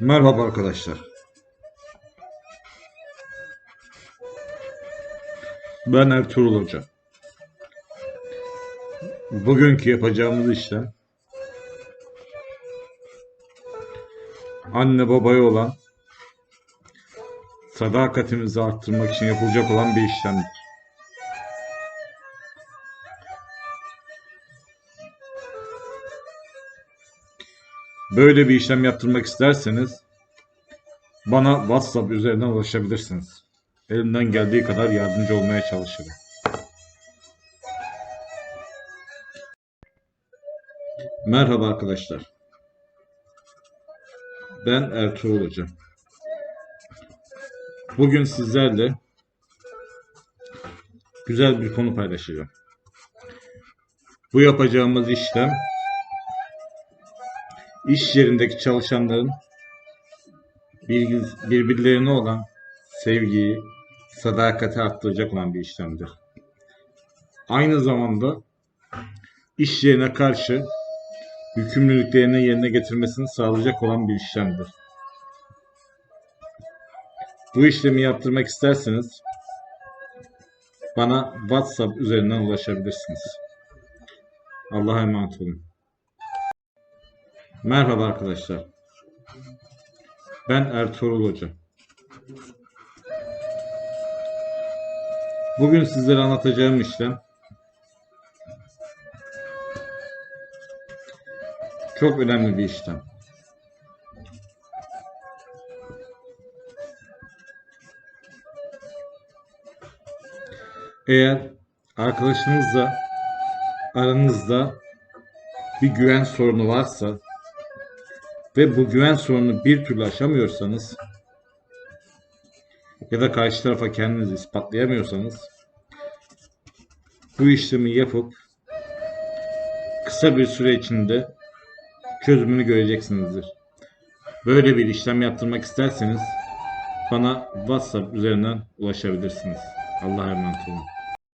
Merhaba arkadaşlar. Ben Ertuğrul Hoca. Bugünkü yapacağımız işlem anne babaya olan sadakatimizi arttırmak için yapılacak olan bir işlemdir. Böyle bir işlem yaptırmak isterseniz bana WhatsApp üzerinden ulaşabilirsiniz. Elimden geldiği kadar yardımcı olmaya çalışırım. Merhaba arkadaşlar. Ben Ertuğrul Hoca. Bugün sizlerle güzel bir konu paylaşacağım. Bu yapacağımız işlem iş yerindeki çalışanların birbirlerine olan sevgiyi, sadakati arttıracak olan bir işlemdir. Aynı zamanda iş yerine karşı yükümlülüklerini yerine getirmesini sağlayacak olan bir işlemdir. Bu işlemi yaptırmak isterseniz bana WhatsApp üzerinden ulaşabilirsiniz. Allah'a emanet olun. Merhaba arkadaşlar. Ben Ertuğrul Hoca. Bugün sizlere anlatacağım işlem çok önemli bir işlem. Eğer arkadaşınızla aranızda bir güven sorunu varsa ve bu güven sorununu bir türlü aşamıyorsanız ya da karşı tarafa kendinizi ispatlayamıyorsanız bu işlemi yapıp kısa bir süre içinde çözümünü göreceksinizdir. Böyle bir işlem yaptırmak isterseniz bana WhatsApp üzerinden ulaşabilirsiniz. Allah'a emanet olun.